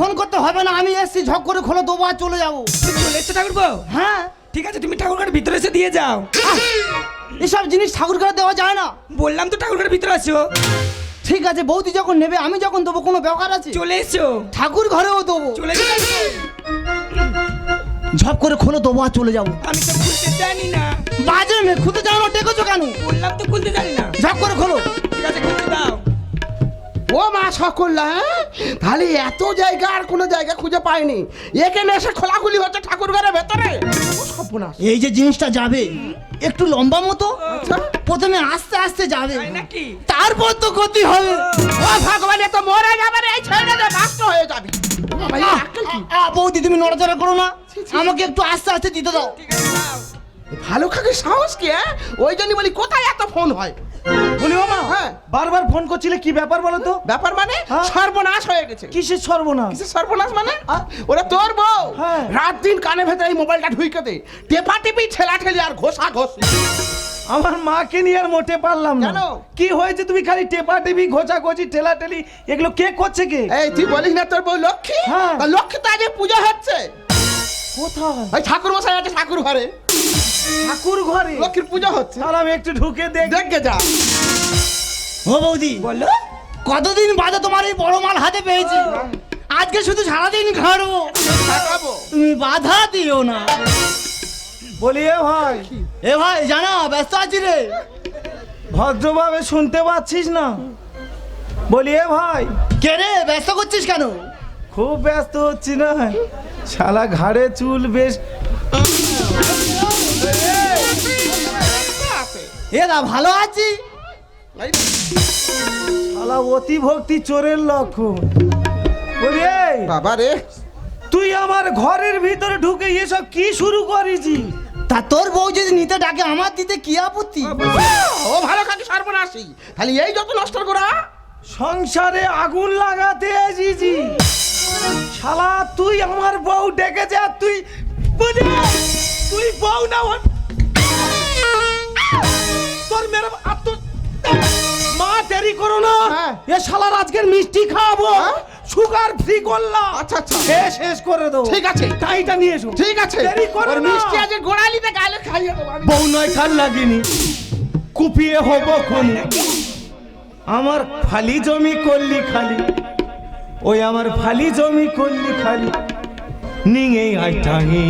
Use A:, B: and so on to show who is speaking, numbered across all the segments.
A: Phone করতে হবে না আমি এসছি ঝক করে খোলো দেবো আর চলে যাব।
B: চলে এসছো
A: হ্যাঁ।
B: ঠিক আছে তুমি ভিতরে এসে দিয়ে যাও।
A: এসব জিনিস ঠাকুর ঘরে দেওয়া যায় না।
B: বললাম তো ভিতরে
A: ঠিক আছে বৌদি যখন নেবে আমি যখন দেবো কোনো ব্যাপার আছে?
B: চলে এসো।
A: ঠাকুর ঘরেও দেবো।
B: চলে এসো।
A: ঝপ করে খোলো দেবো আর চলে যাব।
B: আমি তো খুলতে জানি না।
A: বাজে মেয়ে খুঁজে যাও না ডেকেছো কেন?
B: বললাম তো খুলতে জানি না।
A: ঝপ করে খোলো।
B: ঠিক আছে খুলতে দাও।
C: ও মা সকল্লা হ্যাঁ? তাহলে এত জায়গা আর কোনো জায়গা খুঁজে পাইনি। এখানে এসে খোলাখুলি হচ্ছে ঠাকুর ঘরের ভেতরে।
A: এই যে জিনিসটা যাবে একটু লম্বা মতো
C: আচ্ছা।
A: প্রথমে আস্তে আস্তে যাবে। তারপর তো ক্ষতি হবে।
C: ও ভগবান এ তো মরে যাবে এই ছেড়ে দে নষ্ট হয়ে যাবি।
A: বৌদি তুমি নড়াচড়া করো না। আমাকে একটু আস্তে আস্তে দিতে দাও।
C: ভালো খাকে সাহস কি হ্যাঁ? ওই জন্যই বলি কোথায় এত ফোন হয়?
A: বলি মা
C: হ্যাঁ।
A: বারবার ফোন করছিলে কি ব্যাপার বলো তো?
C: ব্যাপার মানে?
A: হ্যাঁ।
C: সর্বনাশ হয়ে গেছে।
A: কিসের সর্বনাশ?
C: কিসের সর্বনাশ মানে? ওরা তোর বউ
A: হ্যাঁ।
C: রাত দিন কানে ভেতরে এই মোবাইলটা ঢুইকে দে। টেপা টিপি ঠেলা ঠেলি আর ঘষা ঘষ।
D: আমার মাকে নিয়ে আর মোটে পারলাম না।
C: কেন?
D: কি হয়েছে তুমি খালি টেপা টেপি ঘোচা ঘোচি ঠেলা ঠেলি এগুলো কে করছে কে?
C: এই তুই বলিস না তোর বউ লক্ষ্মী?
D: হ্যাঁ।
C: লক্ষ্মী তো আজকে পূজা হচ্ছে।
D: কোথায়?
C: ওই ঠাকুর মশাই আছে ঠাকুর ঘরে।
D: ঠাকুর ঘরে?
C: লক্ষ্মীর পূজা হচ্ছে।
D: তাহলে আমি একটু ঢুকে দেখ।
C: দেখে যা।
A: ও বৌদি
B: বলো।
A: কতদিন বাদে তোমার এই বড় মাল হাতে পেয়েছি? আজকে শুধু সারাদিন খাড়বো
C: কাটাবো
A: তুমি বাধা দিও না।
D: বলি এ ভাই।
A: এ ভাই জানা ব্যস্ত আছি রে।
D: ভদ্রভাবে শুনতে পাচ্ছিস না? বলি এ ভাই।
A: কে রে ব্যস্ত করছিস কেন?
D: খুব ব্যস্ত হচ্ছি না। শালা ঘাড়ে চুল বেশ।
A: এ দা ভালো আছি।
D: শালা অতি ভক্তি চোরের লক্ষণ। বলি
C: বাবা রে।
D: তুই আমার ঘরের ভিতরে ঢুকে এসব কি শুরু করেছি
A: তা তোর বউ যদি নিতে ডাকে আমার দিতে কি আপত্তি?
C: ও ভালো কাকে সর্বনাশী। তাহলে এই যত নষ্ট করা
D: সংসারে আগুন লাগাতে এসেছি। শালা তুই আমার বউ ডেকেছে আর তুই তুই বউ না তোর মেরে আর তোর মা দেরি করো না।
C: হ্যাঁ।
D: এ শালার আজকের মিষ্টি খাওয়াবো।
C: হ্যাঁ?
D: সুগার ফ্রি করলাম
C: আচ্ছা, আচ্ছা।
D: এ শেষ করে দাও।
C: ঠিক আছে।
D: তাইটা নিয়ে এসো।
C: ঠিক আছে।
D: দেরি করো না।
C: মিষ্টি আছে গোড়ালিতে গালে খাইয়ে দেবো।
D: বউ নয় খাল লাগিনি। কুপিয়ে হব খনি। আমার ফালি জমি করলি খালি। ওই আমার ফালি জমি করলি খালি। নিঙে আই টাঙি।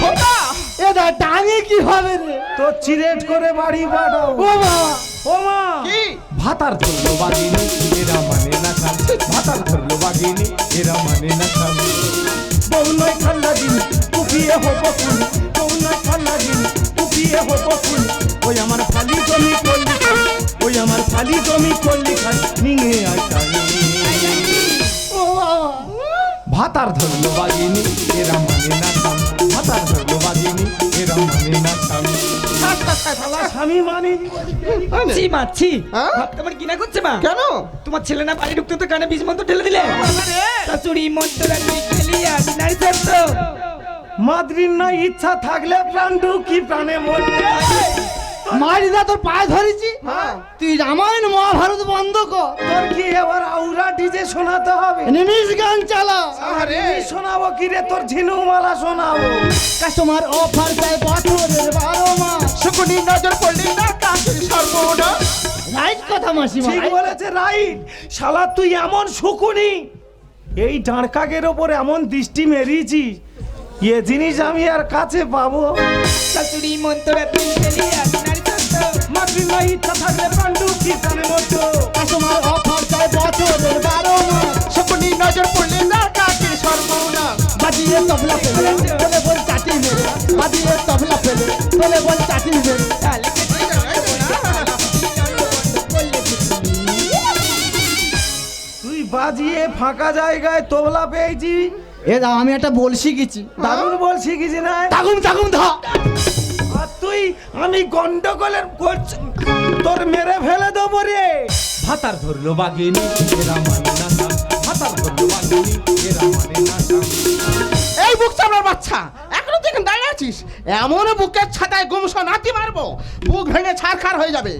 C: খোকা!
A: এ দা টাঙে কি হবে রে?
D: তো চিরেট করে বাড়ি বাড়াও
A: ও বাবা
D: ও মা!
C: কি?
D: ভাতার ধরলো বাগিনি, এরা মানে না খান। ভাতার ধরলো বাগিনি, এরা মানে না খান। বউ নয় খাল লাগিনি কুপিয়ে হব খুনি বউ নয় খাল লাগিনি কুপিয়ে হব খুনি ওই আমার ফালি জমি করলি খালি ওই আমার ফালি জমি করলি খালি নিঙে টাঙি ভাতার ধরলো বাগিনি, এরা মানে না খান। ভাতার ধরলো বাগিনি স্বামী মানে?
C: আনে।
B: ছি মা ছি।
C: হ্যাঁ?
B: তোমার করছে মা?
C: কেন?
B: তোমার ছেলে না বাড়ি ঢুকতে তো কানে বীজ মন্ত্র ঢেলে দিলে? শাশুড়ি মন্ত্ররা তুই খেলি আজ নারী থাকতো
D: মাদ্রির না ইচ্ছা থাকলে প্রাণ ঢুকি প্রাণে মরতে।
A: মারিদা তোর পায়ে ধরেছি?
C: হ্যাঁ।
A: তুই রামায়ণ মহাভারত বন্ধ কর।
D: তোর কি এবার আউরা ডিজে শোনাতে হবে?
A: নিমিষ গান চালা।
C: আরে
D: শোনাবো কি রে তোর ঝিনুমালা শোনাবো।
A: কাস্টমার অফার চাই বছরের বারো মাস।
C: শুকুনি নজর পড়লি না কাকে সর্বনা
A: রাইট কথা মাসিমা
D: ঠিক
A: right
D: বলেছে রাইট শালা তুই এমন শুকুনি। এই ডাঁড়কাকের ওপর এমন দৃষ্টি মেরিয়েছিস এ জিনিস আমি আর কাছে পাবো।
B: শাশুড়ি মন্ত্ররা তুই খেলি আজ নারী থাকতো
D: মাদ্রির থাকলে প্রাণ ঢুকি প্রাণে মরতো
A: অফার চাই বছরের বারো মাস।
C: শুকুনি নজর পড়লি না কাকে সর্বনা
A: বাজিয়ে তবলা ফেলে তোলে বল চাটি মেরে। বাজিয়ে তবলা ফেলে তোলে বল চাটি মেরে।
D: তুই বাজিয়ে ফাঁকা জায়গায় তোবলা পেয়েছি।
A: এ আমি একটা বল শিখেছি।
D: দারুণ বল শিখেছি না?
A: তাগুম তাগুম ধা।
D: তুই আমি গন্ডগোলের তোর মেরে ফেলে দেবো রে। ভাতার ধরলো বাগিনি এরা মানে না ভাতার ধরলো বাগিনি এরা মানে না
C: এই বুক চামড়ার বাচ্চা এখনও তুই এখানে দাঁড়িয়ে আছিস? এমন বুকের ছাতায় গুমস নাতি মারবো বুক ভেঙে ছাড়খার হয়ে যাবে।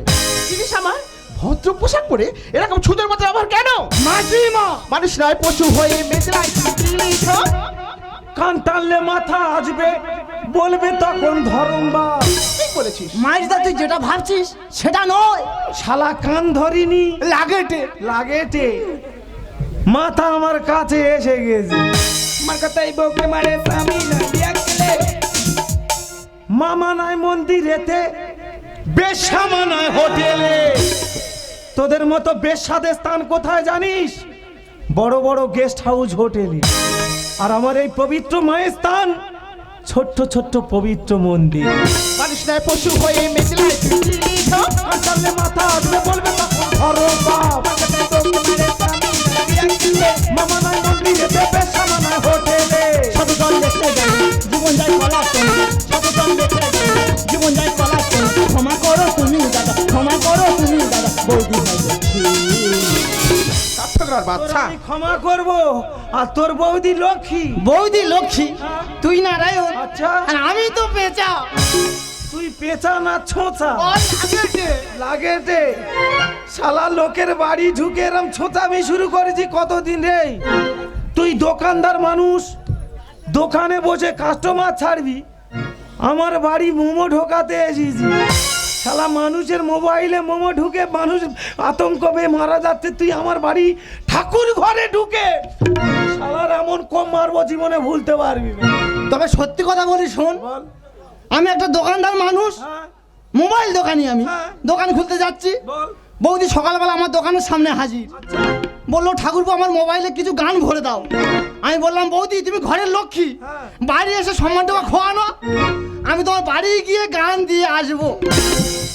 C: চিনিস আমার ভদ্র পোশাক পরে এরকম ছুদের মতো আবার কেন?
A: মাসিমা
C: মানুষ নয় পশু হয়ে মেজরাই
D: কান টানলে মাথা আসবে। বলবে তখন ধরম বা
C: ঠিক বলেছিস।
A: মাইজদা তুই যেটা ভাবছিস সেটা নয়।
D: শালা কান ধরিনি।
A: লাগেটে।
D: লাগেটে। মাথা আমার কাছে এসে গেছে।
B: আমার কথাই বউকে মারে স্বামী না বিয়া
D: মামা নাই মন্দিরেতে বেশামা নাই হোটেলে। তোদের মতো বেশাদের স্থান কোথায় জানিস? বড় বড় গেস্ট হাউস হোটেলে। আর আমার এই পবিত্র মায়ের স্থান ছোট্ট ছোট্ট পবিত্র মন্দির।
C: পশু হয়ে
D: মাথা আসবে বলবে মামা
A: নয় দেখতে
C: বাচ্চা।
D: আমি ক্ষমা করব আর তোর বৌদি লক্ষ্মী।
A: বৌদি লক্ষ্মী? তুই নারায়ণ
D: আচ্ছা।
A: আর আমি তো পেঁচা।
D: তুই পেঁচা না ছোঁচা। লাগে রে শালা লোকের বাড়ি ঢুকে এরম ছোঁচামি শুরু করেছি কতদিন রে? তুই দোকানদার মানুষ। দোকানে বসে কাস্টমার ছাড়বি। আমার বাড়ি মোমো ঢোকাতে এসেছি। শালা মানুষের মোবাইলে মোমো ঢুকে মানুষ আতঙ্ক পেয়ে মারা যাচ্ছে তুই আমার বাড়ি ঠাকুর ঘরে ঢুকে। শালার এমন কম মারবো জীবনে ভুলতে পারবি না।
A: তবে সত্যি কথা বলি শোন। আমি একটা দোকানদার মানুষ।
D: হ্যাঁ।
A: মোবাইল দোকানি আমি।
D: হ্যাঁ।
A: দোকান খুলতে যাচ্ছি। বৌদি সকালবেলা আমার দোকানের সামনে হাজির। বলল ঠাকুরপো আমার মোবাইলে কিছু গান ভরে দাও। আমি বললাম বৌদি তুমি ঘরের লক্ষ্মী। বাইরে এসে সম্মান টাকা খোয়ানো আমি তোমার বাড়ি গিয়ে গান দিয়ে আসব।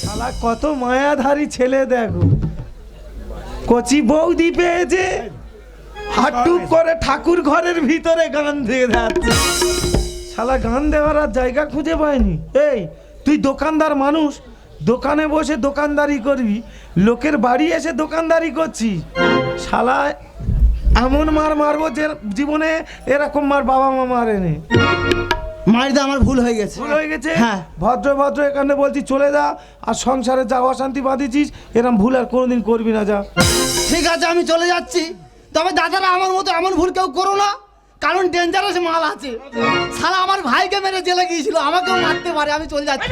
D: শালা, কত মায়াধারী ছেলে দেখো। কচি বৌদি পেয়েছে হাটুক করে ঠাকুর ঘরের ভিতরে গান দিয়ে যাচ্ছে। শালা, গান দেওয়ার আর জায়গা খুঁজে পায়নি এই, তুই দোকানদার মানুষ, দোকানে বসে দোকানদারি করবি, লোকের বাড়ি এসে দোকানদারি করছিস। শালা, এমন মার মারবো যে জীবনে এরকম মার বাবা মা মারেনি।
A: মারিদা আমার ভুল হয়ে গেছে।
D: ভুল হয়ে গেছে?
A: হ্যাঁ।
D: ভদ্র ভদ্র এখানে বলছি চলে যা আর সংসারে যা অশান্তি বাঁধিছিস এরম ভুল আর কোনোদিন করবি না যা।
A: ঠিক আছে আমি চলে যাচ্ছি। তবে দাদারা আমার মতো এমন ভুল কেউ করো না কারণ ডেঞ্জারাস মাল আছে। সারা আমার ভাইকে মেরে জেলে গিয়েছিল আমাকেও মারতে পারে আমি চলে যাচ্ছি।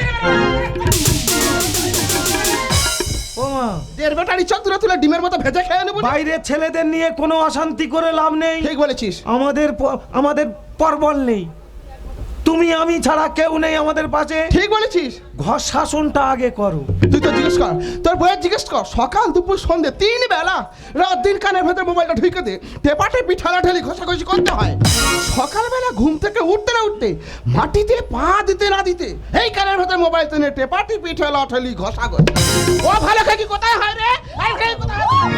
D: ও মা।
C: দেড় বেটারি চতুরা তুলে ডিমের মতো ভেজে খেয়ে নেব
D: বাইরের ছেলেদের নিয়ে কোনো অশান্তি করে লাভ নেই।
C: ঠিক বলেছিস।
D: আমাদের প- আমাদের পরবল নেই। তুমি আমি ছাড়া কেউ নেই আমাদের পাশে।
C: ঠিক বলেছিস।
D: ঘর শাসনটা আগে করো।
C: তুই তো জিজ্ঞেস কর তোর বইয়ের জিজ্ঞেস কর সকাল দুপুর সন্ধে তিন বেলা রাত দিন কানের ভেতরে মোবাইলটা ঢুকে দে টেপাটে পিঠালা ঠেলি ঘষাঘষি করতে হয়। সকালবেলা ঘুম থেকে উঠতে না উঠতে মাটিতে পা দিতে না দিতে এই কানের ভেতরে মোবাইল টেনে টেপাটি পিঠালা ঠেলি ঘষাঘষি। ও ভালো খাকি কোথায় হয় রে? কোথায়? হয়?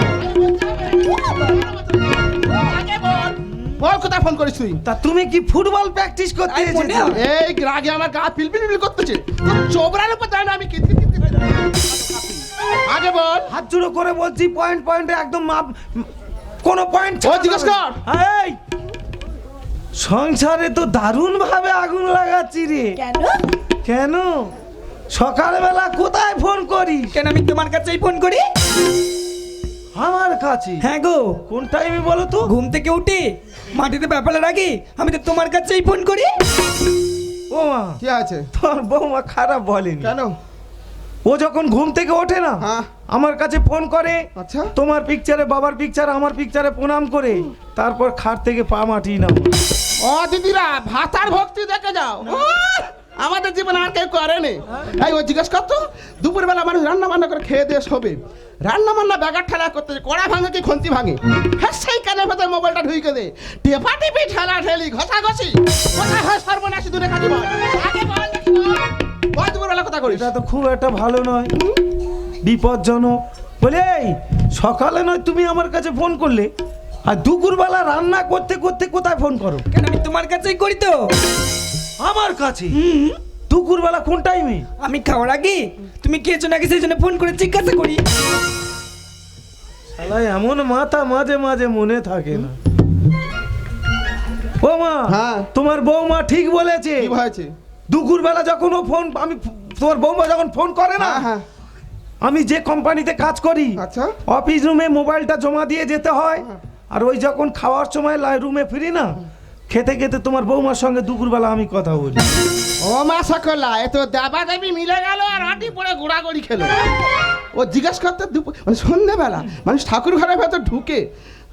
C: বল। কোথায় ফোন করিস তুই
D: তা তুমি কি ফুটবল প্র্যাকটিস করতে এসেছ?
C: এই রাগে আমার গা পিলপিল পিলপিল করতেছে। তোর চোবড়ার উপর যায় না আমি কিতি কিতি আগে বল।
D: হাত জুড়ো করে বলছি পয়েন্ট পয়েন্টে একদম মাপ কোনো পয়েন্ট
C: ও জিজ্ঞেস কর।
D: এই! সংসারে তো দারুণ ভাবে আগুন লাগাচ্ছি রে।
B: কেন?
D: কেন? সকালবেলা কোথায় ফোন করিস?
B: কেন আমি তোমার কাছেই ফোন করি?
D: আমার কাছে।
B: হ্যাঁ গো।
D: কোন টাইমে বলো তো
B: ঘুম থেকে উঠে মাটিতে ব্যাপারের আগে আমি তো তোমার কাছেই ফোন করি।
D: ও মা
C: কি আছে?
D: তোর বৌমা খারাপ বলেনি।
C: কেন?
D: ও যখন ঘুম থেকে ওঠে না
C: হ্যাঁ।
D: আমার কাছে ফোন করে
C: আচ্ছা।
D: তোমার পিকচারে বাবার পিকচার আমার পিকচারে প্রণাম করে তারপর খাট থেকে পা মাটি না
C: ও দিদিরা ভাতার ভক্তি দেখে যাও। আমাদের জীবনে আর কেউ করেনি এই ও জিজ্ঞেস করতো দুপুরবেলা মানুষ রান্না বান্না করে খেয়ে দিয়ে শোবে। রান্না বান্না ব্যাগার ঠেলা করতে কড়া ভাঙে কি খন্তি ভাঙে? হ্যাঁ সেই কানের ভেতরে মোবাইলটা ঢুকে দে টেপা টিপি ঠেলা ঠেলি ঘষা ঘষি কোথায় হয় সর্বনাশী দূরে কাটি বল। আগে বল দেখি বল। বল দুপুরবেলা কথা করিস
D: এটা তো খুব একটা ভালো নয়। বিপজ্জনক। বলে এই সকালে নয় তুমি আমার কাছে ফোন করলে আর দুপুরবেলা রান্না করতে করতে কোথায় ফোন করো?
B: কেন আমি তোমার কাছেই করি তো।
D: আমার কাছে? দুপুরবেলা কোন টাইমে
B: আমি খাওয়ার আগে তুমি খেয়েছো নাকি সেই জন্য ফোন করে জিজ্ঞাসা করি?
D: শালা এমন মাথা মাঝে মাঝে মনে থাকে না। ও মা
C: হ্যাঁ।
D: তোমার বৌমা ঠিক বলেছে।
C: কি হয়েছে
D: দুপুরবেলা যখন ও ফোন আমি তোমার বৌমা যখন ফোন করে না
C: হ্যাঁ হ্যাঁ।
D: আমি যে কোম্পানিতে কাজ করি
C: আচ্ছা।
D: অফিস রুমে মোবাইলটা জমা দিয়ে যেতে হয় আর ওই যখন খাওয়ার সময় রুমে ফিরি না খেতে খেতে তোমার বৌমার সঙ্গে দুপুরবেলা আমি কথা বলি।
C: ও মা সকলা এ তো দেবা দেবী মিলে গেল আর আটি পড়ে গোড়াগড়ি খেলো। ও জিজ্ঞাসা করতে দুপুর মানে সন্ধ্যেবেলা মানুষ ঠাকুর ঘরের ভেতর ঢুকে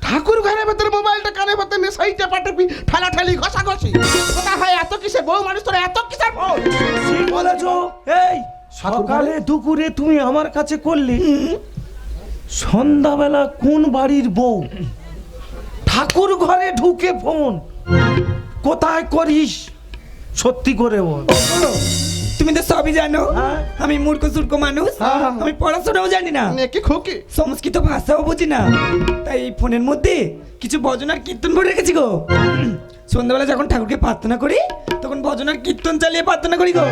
C: ঠাকুর ঘরের ভেতরে মোবাইলটা কানে ভেতর নিয়ে সেই টেপাটেপি ঠেলাঠেলি ঘষাঘষি। কোথা হয় এত কিসে? বউ মানুষ তোরা এত কিসের ফোন?
D: ঠিক বলেছ? এই সকালে দুপুরে তুমি আমার কাছে করলি সন্ধ্যাবেলা কোন বাড়ির বউ? ঠাকুর ঘরে ঢুকে ফোন কোথায় করিস? সত্যি করে বল।
B: তুমি তো সবই জানো
D: হ্যাঁ।
B: আমি মূর্খ সূর্খ মানুষ।
C: হ্যাঁ।
B: আমি পড়াশোনাও জানি না।
C: খুকি?
B: সংস্কৃত ভাষাও বুঝি না। তাই এই ফোনের মধ্যে কিছু ভজনার কীর্তন ভরে রেখেছি গো। সন্ধ্যাবেলা যখন ঠাকুরকে প্রার্থনা করি তখন ভজনার কীর্তন চালিয়ে প্রার্থনা করি গো।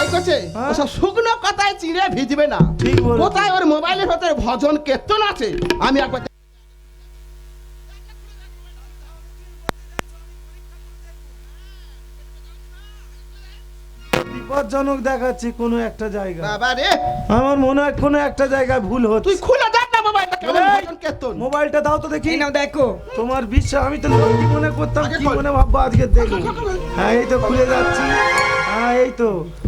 C: এই করছে ওসব শুকনো কথায় চিড়ে ভিজবে না।
D: ঠিক
C: কোথায় ওর মোবাইলের ভেতরে ভজন কীর্তন আছে? আমি একবার
D: বিপজ্জনক দেখাচ্ছি কোনো একটা জায়গা।
C: বাবা রে!
D: আমার মনে হয় কোন একটা জায়গায় ভুল হচ্ছে।
C: তুই খোলা দেখ না মোবাইলটা কেমন
D: এই!
C: ভজন কীর্তন
D: মোবাইলটা দাও তো দেখি।
B: না নাও দেখো।
D: তোমার বিশ্বাস আমি তো কি মনে করতাম কি মনে ভাববো আজকে দেখো হ্যাঁ এই তো খুলে যাচ্ছি। হ্যাঁ এই তো।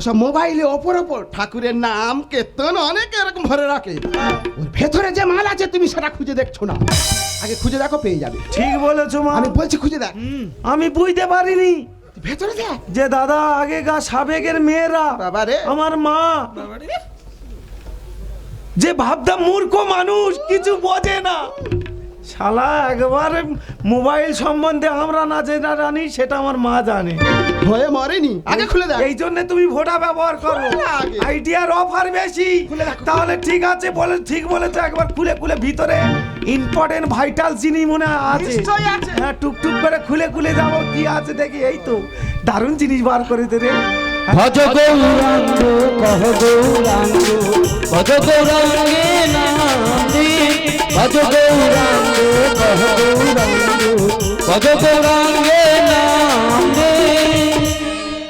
C: ওসব মোবাইলে ওপর ওপর ঠাকুরের নাম কীর্তন অনেক এরকম ভরে রাখে। ওর ভেতরে যে মাল আছে তুমি সেটা খুঁজে দেখছ না। আগে খুঁজে দেখো পেয়ে যাবে।
D: ঠিক বলেছ মা।
C: আমি বলছি খুঁজে দেখ।
D: আমি বুঝতে পারিনি।
C: ভেতরে দেখ।
D: যে দাদা আগেকার সাবেকের মেয়েরা
C: বাবা রে।
D: আমার মা। যে ভাবতাম মূর্খ মানুষ কিছু বোঝে না। শালা একবার মোবাইল সম্বন্ধে আমরা না জেনে জানি সেটা আমার মা জানে।
C: হয়ে মরেনি? আগে খুলে দেখ।
D: এই জন্য তুমি ভোটা ব্যবহার করো। আইডিয়ার অফার বেশি। তাহলে ঠিক আছে বলে ঠিক বলেছ একবার খুলে খুলে ভিতরে। ইম্পর্টেন্ট ভাইটাল জিনিস মনে আছে। হ্যাঁ টুকটুক করে খুলে খুলে যাব কি আছে দেখি এই তো। দারুণ জিনিস বার করে দে রে।
E: ভজ গৌরাঙ্গ কহ গৌরাঙ্গ ভজ গৌরাঙ্গে নামে। ভজ গৌরাঙ্গ কহ গৌরাঙ্গ ভজ গৌরাঙ্গে নামে।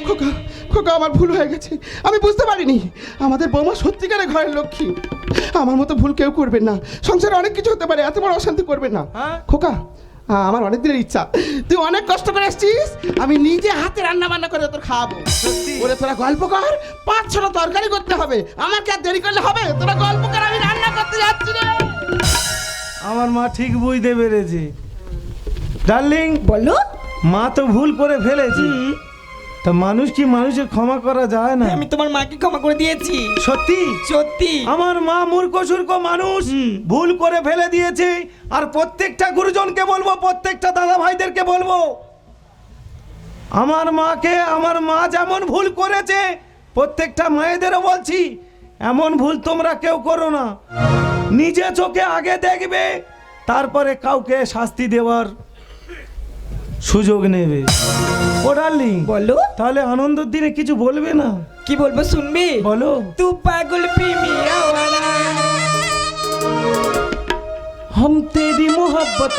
C: খোকা খোকা আমার ভুল হয়ে গেছে। আমি বুঝতে পারিনি। আমাদের বৌমা সত্যিকারের ঘরের লক্ষ্মী। আমার মতো ভুল কেউ করবেন না। সংসারে অনেক কিছু হতে পারে এত বড় অশান্তি করবেন না।
D: হ্যাঁ?
C: খোকা আমার অনেক দিনের ইচ্ছা। তুই অনেক কষ্ট করে এসছিস আমি নিজে হাতে রান্না বান্না করে তোর খাওয়াবো।
D: সত্যি?
C: ওরে তোরা গল্প কর পাঁচ ছটা তরকারি করতে হবে। আমাকে আর দেরি করলে হবে? তোরা গল্প কর আমি রান্না করতে যাচ্ছি রে।
D: আমার মা ঠিক বুঝতে পেরেছে। ডার্লিং
B: বলো।
D: মা তো ভুল করে ফেলেছে। তা মানুষ কি মানুষের ক্ষমা করা যায় না?
B: আমি তোমার মাকে ক্ষমা করে দিয়েছি।
D: সত্যি?
B: সত্যি।
D: আমার মা মূর্খ সূর্খ মানুষ। ভুল করে ফেলে দিয়েছে। আর প্রত্যেকটা গুরুজনকে বলব প্রত্যেকটা দাদা ভাইদেরকে বলব আমার মাকে আমার মা যেমন ভুল করেছে প্রত্যেকটা মায়েদেরও বলছি এমন ভুল তোমরা কেউ করো না। নিজে চোখে আগে দেখবে তারপরে কাউকে শাস্তি দেওয়ার সুযোগ নেবে। ওডালি
B: বলো।
D: তাহলে আনন্দের দিনে কিছু বলবে না?
B: কি বলব শুনবি?
D: বলো।
B: তুই
D: হম তেরি মোহব্বত